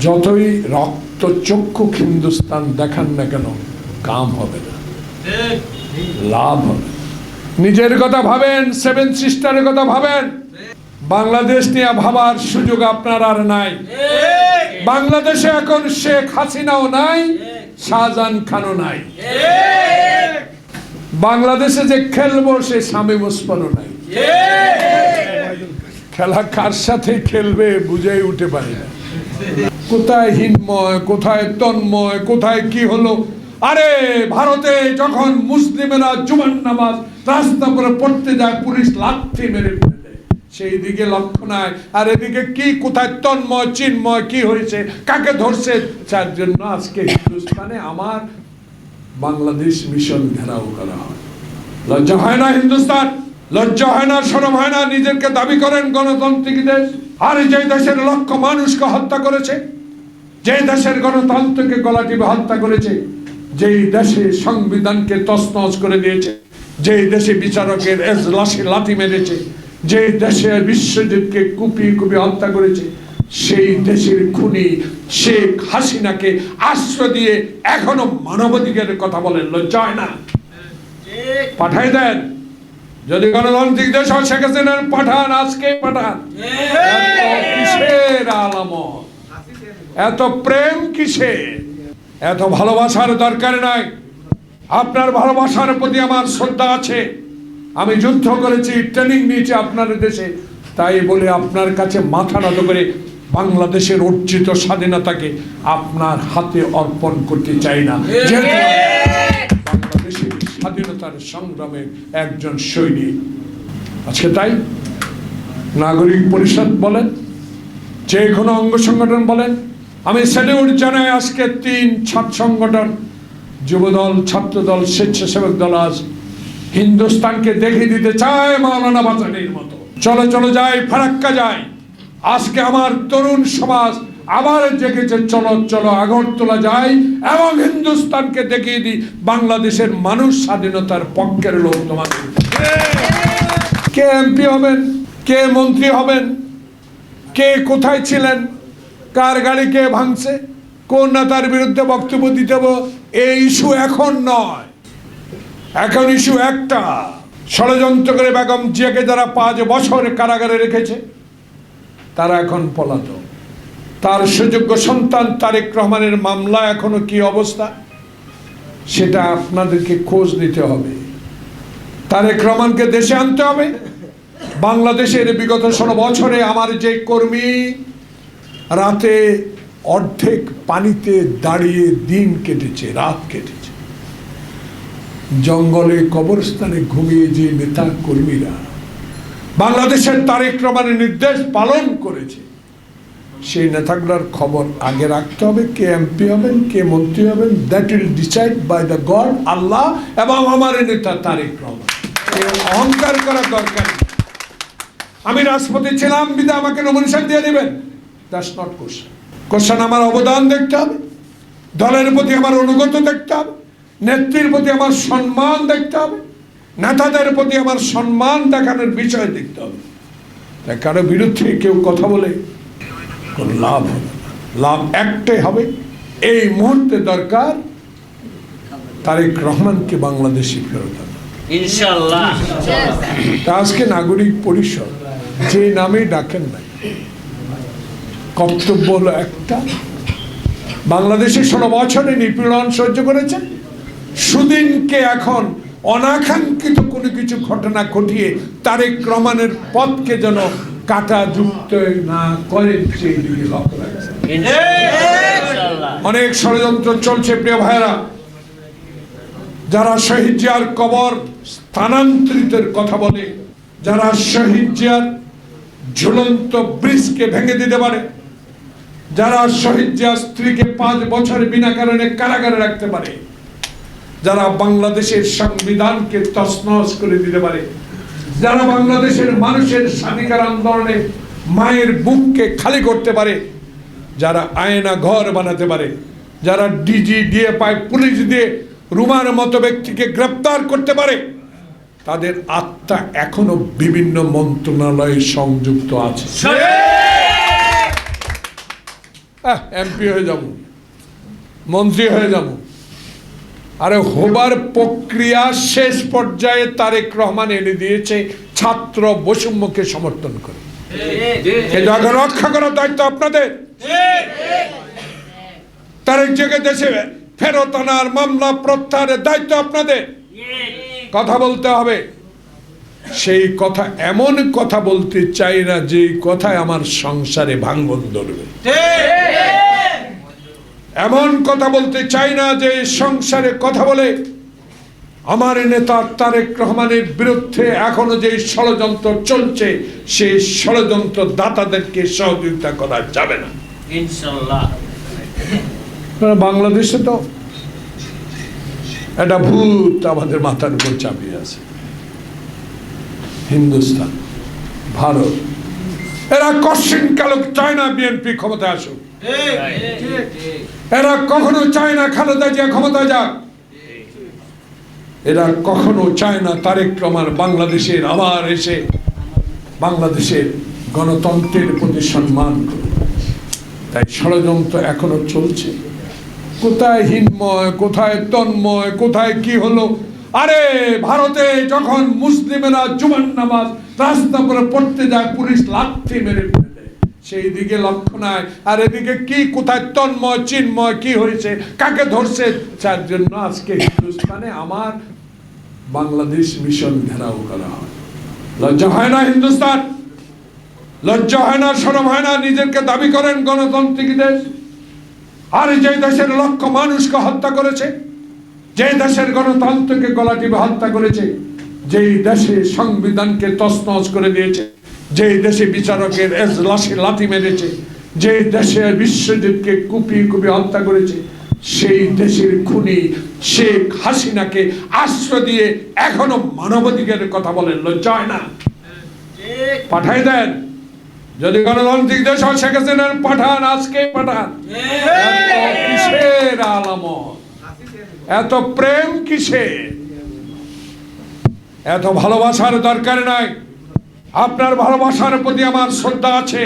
যতই রক্ত চক্ষু হিন্দুস্তান দেখান না কেন, কাম হবে না। লাভ হবে। নিজের কথা ভাবেন, সেভেন সিস্টারের কথা ভাবেন। বাংলাদেশ নিয়ে ভাবার সুযোগ আপনার আর নাই। বাংলাদেশে এখন শেখ হাসিনাও নাই, শাহজাহান খানও নাই। বাংলাদেশে যে খেলব, সে স্বামী মুসমানও নাই। খেলা কার সাথে খেলবে, বুঝেই উঠে পারি না। কোথায় হিনময়, কোথায় তন্ময়, কোথায় কি হলো? আরে, ভারতে যখন মুসলিমেরা জুমান নামাজ রাস্তা করে পড়তে যায়, পুলিশ লাথি মেরে। সেই দিকে লক্ষ্য নাই। আর এদিকে কি, কোথায় তন্ময়, চিন্ময়, কি হয়েছে, কাকে ধরছে? যার জন্য আজকে হিন্দুস্তানে আমার বাংলাদেশ মিশন ঘেরাও করা হয়। লজ্জা হয় না হিন্দুস্তান? লজ্জা হয় না সরম হয় না? নিজেকে দাবি করেন গণতান্ত্রিক দেশ? আর যে দেশের লক্ষ মানুষকে হত্যা করেছে যে দেশের গণতন্ত্রকে গলা টিপে হত্যা করেছে যেই দেশে সংবিধানকে তছনছ করে দিয়েছে যেই দেশে বিচারকের এজলাসে লাথি মেরেছে যে দেশে বিশ্বজিৎকে কুপিয়ে কুপিয়ে হত্যা করেছে সেই দেশের খুনি শেখ হাসিনাকে আশ্রয় দিয়ে এখনও মানবাধিকারের কথা বলেন লজ্জা হয় না পাঠাই দেন। যদি গণতান্ত্রিক দেশ হয় শেখ হাসিনার পাঠান, আজকে পাঠান। কিসের আলামত? এত প্রেম কিসে এত ভালোবাসার দরকার নাই। আপনার ভালোবাসার প্রতি আমার শ্রদ্ধা আছে। আমি যুদ্ধ করেছি ট্রেনিং নিয়েছি আপনার দেশে। তাই বলে আপনার কাছে মাথা নত করে বাংলাদেশের অর্জিত স্বাধীনতাকে আপনার হাতে অর্পণ করতে চাই না। স্বাধীনতার সংগ্রামে একজন সৈনিক। আজকে তাই নাগরিক পরিষদ বলেন, যে কোনো অঙ্গ সংগঠন বলেন, আমি স্যালিউট জানাই আজকে তিন ছাত্র সংগঠন, যুবদল, ছাত্রদল, স্বেচ্ছাসেবক দল আজ হিন্দুস্তানকে দেখিয়ে দিতে চায় মাওলানা বাজানির মতো। চলো চলো যাই, ফারাক্কা যাই। আজকে আমার তরুণ সমাজ আবার জেগেছে, চলো চলো, আগরতলা যাই এবং হিন্দুস্তানকে দেখিয়ে দিই, বাংলাদেশের মানুষ স্বাধীনতার পক্ষের লোক তোমাদের। কে এমপি হবেন? কে মন্ত্রী হবেন? কে কোথায় ছিলেন? কার গাড়ি কে ভাঙছে? কোন নেতার বিরুদ্ধে বক্তব্য দিতে এই ইস্যু এখন নয়। এখন ইস্যু একটা। ষড়যন্ত্র করে বেগম জিয়াকে যারা পাঁচ বছর কারাগারে রেখেছে, তারা এখন পলাতক। তার সুযোগ্য সন্তান তারেক রহমানের মামলা এখনও কি অবস্থা? সেটা আপনাদেরকে খোঁজ নিতে হবে। তারেক রহমানকে দেশে আনতে হবে। বাংলাদেশের বিগত ষোলো বছরে আমার যে কর্মী রাতে অর্ধেক পানিতে দাঁড়িয়ে দিন কেটেছে, রাত কেটেছে। জঙ্গলে, কবরস্থানে ঘুমিয়ে যে নেতা কর্মীরা, বাংলাদেশের তারেক রহমানের নির্দেশ পালন করেছে সেই নেতাগুলোর খবর আগে রাখতে হবে, কে এমপি হবেন, কে মন্ত্রী হবেন that will decide by the God Allah এবং আমার নেতা তারেক রহমান। অহংকার করা দরকার আমি রাষ্ট্রপতি ছিলাম, বিদা আমাকে নমিনেশন দিয়ে দেবেন। দ্যাটস নট কোশ্চেন কোশ্চেন আমার অবদান দেখতে হবে, দলের প্রতি আমার অনুগত দেখতে হবে, নেত্রীর প্রতি আমার সম্মান দেখতে হবে, নেতাদের প্রতি আমার সম্মান দেখানোর বিষয় দেখতে হবে। কারও বিরুদ্ধে কেউ কথা বলে কোনো লাভ হবে লাভ একটাই হবে এই মুহূর্তে দরকার তারেক রহমানকে বাংলাদেশে ফেরত আনা। ইনশাল্লাহ তা আজকে নাগরিক পরিষদ যে নামে ডাকেন না কর্তব্য হলো একটা। বাংলাদেশে ষোলো বছরে নিপীড়ন সহ্য করেছেন সুদিনকে এখন অনাকাঙ্ক্ষিত কোনো কিছু ঘটনা ঘটিয়ে তারেক রহমানের পথকে যেন কাটা যুক্ত না করেন সেই দিকে লক্ষ্য অনেক ষড়যন্ত্র চলছে, প্রিয় ভাইরা যারা শহীদ জিয়ার কবর স্থানান্তরিতের কথা বলে, যারা শহীদ জিয়ার ঝুলন্ত ব্রিজকে ভেঙে দিতে পারে, যারা শহীদ জিয়ার স্ত্রীকে পাঁচ বছর বিনা কারণে কারাগারে রাখতে পারে, যারা বাংলাদেশের সংবিধানকে তছনছ করে দিতে পারে যারা বাংলাদেশের মানুষের স্বাধিকার আন্দোলনে মায়ের বুককে খালি করতে পারে, যারা আয়না ঘর বানাতে পারে, যারা ডিজি দিয়ে পায় পুলিশ দিয়ে রুমার মতো ব্যক্তিকে গ্রেপ্তার করতে পারে, তাদের আত্মা এখনও বিভিন্ন মন্ত্রণালয়ে সংযুক্ত আছে। এমপি হয়ে যাব, মন্ত্রী হয়ে যাব। আরে হবার প্রক্রিয়া শেষ পর্যায়ে তারেক রহমান এনে দিয়েছে, ছাত্র বৈষম্যকে সমর্থন করে। রক্ষা করার দায়িত্ব আপনাদের। তারেক জেগে দেশে ফেরত আনার মামলা প্রত্যাহারের দায়িত্ব আপনাদের। কথা বলতে হবে। সেই কথা, এমন কথা বলতে চাই না যে কথায় আমার সংসারে ভাঙ্গন ধরবে। এমন কথা বলতে চাই না যে সংসারে কথা বলে। আমার নেতা তারেক রহমানের বিরুদ্ধে এখনও যে ষড়যন্ত্র চলছে সেই ষড়যন্ত্র দাতাদেরকে সহযোগিতা করা যাবে না। বাংলাদেশে তো একটা ভূত আমাদের মাথার উপর চাপিয়ে আছে। হিন্দুস্তান ভারত এরা কশ্চিন কালক চায় না বিএনপি ক্ষমতায় আসুক। এরা কখনো চায় না খালেদা জিয়া ক্ষমতায় যাক। এরা কখনো চায় না তারেক রহমান বাংলাদেশের আবার এসে বাংলাদেশের গণতন্ত্রের প্রতি সম্মান তাই ষড়যন্ত্র এখনও চলছে। কোথায় হিনময়, কোথায় তন্ময়, কোথায় কি হলো? আরে ভারতে যখন মুসলিমেরা জুমান নামাজ রাস্তা করে পড়তে যায়, পুলিশ লাথি মেরে। সেই দিকে লক্ষ্য নাই। আর এদিকে কি, কোথায় তন্ময়, চিন্ময়, কি হয়েছে, কাকে ধরছে? যার জন্য আজকে হিন্দুস্তানে আমার বাংলাদেশ মিশন ঘেরাও করা হয়। লজ্জা হয় না হিন্দুস্তান লজ্জা হয় না, সরম হয় না, নিজেকে দাবি করেন গণতান্ত্রিক দেশ? আর যে দেশের লক্ষ মানুষকে হত্যা করেছে, যে দেশের গণতন্ত্রকে গলা টিপে হত্যা করেছে, যেই দেশে সংবিধানকে তছনছ করে দিয়েছে যেই দেশে বিচারকের এজলাসে লাথি মেরেছে, যে দেশে বিশ্বজিৎকে কুপিয়ে কুপিয়ে হত্যা করেছে, সেই দেশের খুনি শেখ হাসিনাকে আশ্রয় দিয়ে এখনও মানবাধিকারের কথা বলেন লজ্জা হয় না। পাঠাই দেন। যদি গণতান্ত্রিক দেশ হয়, শেখ হাসিনার পাঠান, আজকে পাঠান। কিসের আলামত? এত প্রেম কিসে এত ভালোবাসার দরকার নাই। আপনার ভালোবাসার প্রতি আমার শ্রদ্ধা আছে।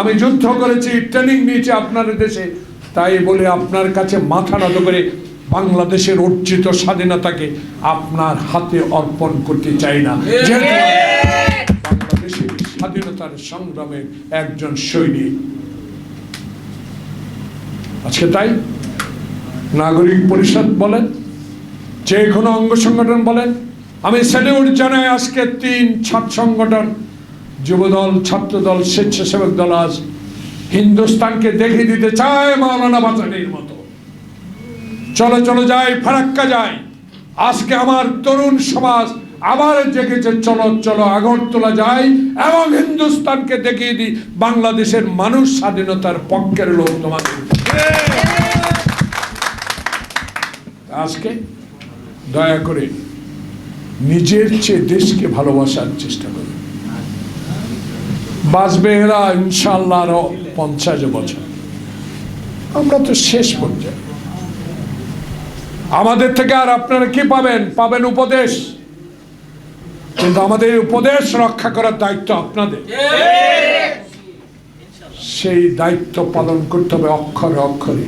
আমি যুদ্ধ করেছি ট্রেনিং নিয়েছি আপনার দেশে। তাই বলে আপনার কাছে মাথা নত করে বাংলাদেশের অর্জিত স্বাধীনতাকে আপনার হাতে অর্পণ করতে চাই না। বাংলাদেশের স্বাধীনতার সংগ্রামের একজন সৈনিক। আজকে তাই নাগরিক পরিষদ বলেন যে কোনো অঙ্গ সংগঠন বলেন আমি স্যালিউট জানাই আজকে তিন ছাত্র সংগঠন, যুবদল, ছাত্রদল, স্বেচ্ছাসেবক দল আজ হিন্দুস্তানকে দেখিয়ে দিতে চায় মাওলানা বাজানির মতো। চলো চলো যাই, ফারাক্কা যাই। আজকে আমার তরুণ সমাজ আবার জেগেছে, চলো চলো, আগরতলা যাই এবং হিন্দুস্তানকে দেখিয়ে দিই বাংলাদেশের মানুষ স্বাধীনতার পক্ষের লোক তোমাদের। আজকে দয়া করে নিজের চেয়ে দেশকে ভালোবাসার চেষ্টা করুন বাঁচবে এরা ইনশাল্লাহ আরও পঞ্চাশ বছর। আমরা তো শেষ পর্যায়ে। আমাদের থেকে আর আপনারা কি পাবেন? পাবেন উপদেশ। কিন্তু আমাদের উপদেশ রক্ষা করার দায়িত্ব আপনাদের। সেই দায়িত্ব পালন করতে হবে অক্ষরে অক্ষরে।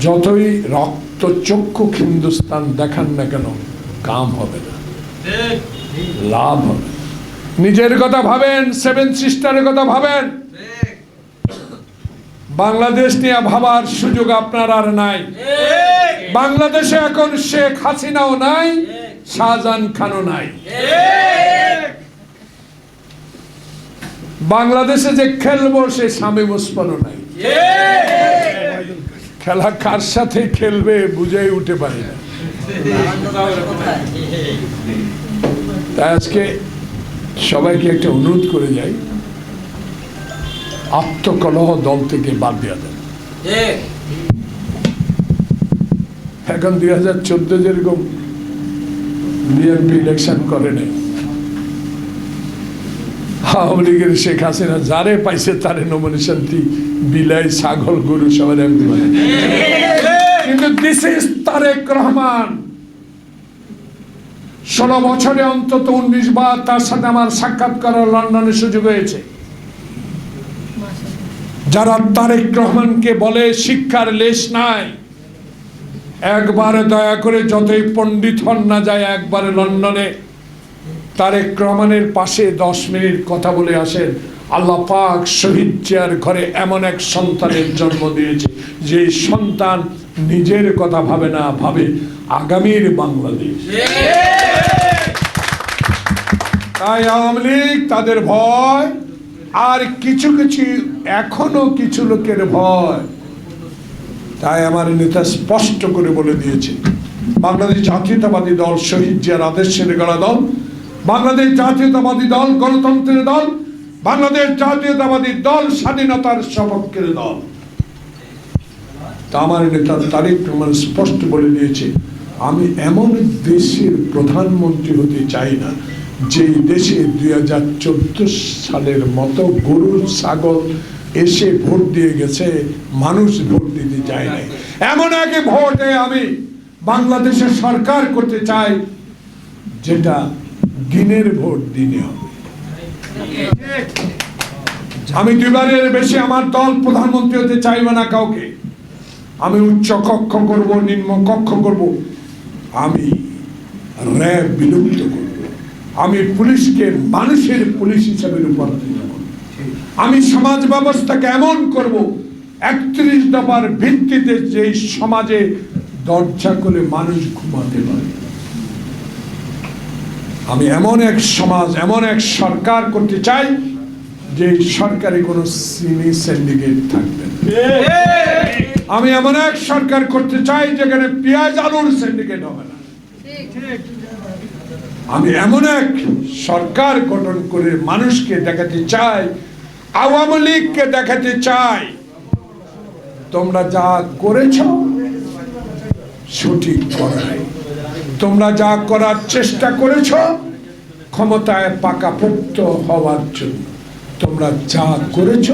যতই রক্ত চক্ষু হিন্দুস্তান দেখান না কেন, কাম হবে না। লাভ। নিজের কথা ভাবেন, সেভেন সিস্টারের কথা ভাবেন। বাংলাদেশ নিয়ে ভাবার সুযোগ আপনার আর নাই। বাংলাদেশে এখন শেখ হাসিনাও নাই, শাহজাহান খানও নাই। বাংলাদেশে যে খেলব, সে স্বামী মুসমানও নাই। খেলা কার সাথে খেলবে বুঝেই উঠে পারি না। তাই আজকে সবাইকে একটা অনুরোধ করে যাই। আত্মকলহ দল থেকে বাদ দেওয়া দেন এখন দুই হাজার চোদ্দ যেরকম বিএনপি ইলেকশন করে নাই আওয়ামী লীগের শেখ হাসিনা যারে পাইছে তারে নমিনেশন দি বিলাই ছাগল গরু সবার এমপি কিন্তু দিস ইজ তারেক রহমান। ষোলো বছরে অন্তত উনিশ বার তার সাথে আমার সাক্ষাৎ করার লন্ডনে সুযোগ হয়েছে। যারা তারেক রহমানকে বলে শিক্ষার লেশ নাই, একবার দয়া করে যতই পণ্ডিত হন না যায় একবারে লন্ডনে তারেক রহমানের পাশে দশ মিনিট কথা বলে আসেন। আল্লাহ পাক শহীদ জিয়ার ঘরে এমন এক সন্তানের জন্ম দিয়েছে, যে সন্তান নিজের কথা ভাবে না, ভাবে আগামীর বাংলাদেশ। তাই আওয়ামী লীগ, তাদের ভয়, আর কিছু কিছু, এখনও কিছু লোকের ভয়। তাই আমার নেতা স্পষ্ট করে বলে দিয়েছে, বাংলাদেশ জাতীয়তাবাদী দল শহীদ জিয়ার আদর্শের গড়া দল বাংলাদেশ জাতীয়তাবাদী দল, গণতন্ত্রের দল, বাংলাদেশ জাতীয়তাবাদী দল, স্বাধীনতার সপক্ষের দল। আমার নেতা তারেক রহমান স্পষ্ট বলে দিয়েছে, আমি এমন দেশের প্রধানমন্ত্রী হতে চাই না যে দেশে দুই হাজার চোদ্দ সালের মতো গরু, ছাগল এসে ভোট দিয়ে গেছে, মানুষ ভোট দিতে চায় নাই। এমন এক ভোটে আমি বাংলাদেশের সরকার করতে চাই, যেটা দিনের ভোট দিনে হবে। আমি দুবারের বেশি আমার দল প্রধানমন্ত্রী হতে চাইবে না কাউকে। আমি উচ্চ কক্ষ করব, নিম্ন কক্ষ করব। আমি র্যাব বিলুপ্ত করব। আমি পুলিশকে মানুষের পুলিশ হিসাবে রূপান্তরিত করব। আমি সমাজ ব্যবস্থাকে এমন করব, একত্রিশ দফার ভিত্তিতে যে সমাজে দরজা করে মানুষ ঘুমাতে পারে। আমি এমন এক সমাজ, এমন এক সরকার করতে চাই যে সরকারে কোনো সিনি সিন্ডিকেট থাকবে আমি এমন এক সরকার করতে চাই, যেখানে পেঁয়াজ আলুর সিন্ডিকেট হবে না। আমি এমন এক সরকার গঠন করে মানুষকে দেখাতে চাই, আওয়ামী লীগকে দেখাতে চাই। তোমরা যা করেছ, সঠিক করাই তোমরা যা করার চেষ্টা করেছ, ক্ষমতায় পাকাপোক্ত হওয়ার জন্য। তোমরা যা করেছ,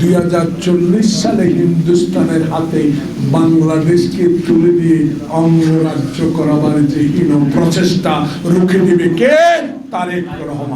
দুই হাজার চল্লিশ সালে হিন্দুস্তানের হাতে বাংলাদেশকে তুলে দিয়ে অঙ্গরাজ্য করাবার যে হীন প্রচেষ্টা রুখে দিবে কে? তারেক রহমান।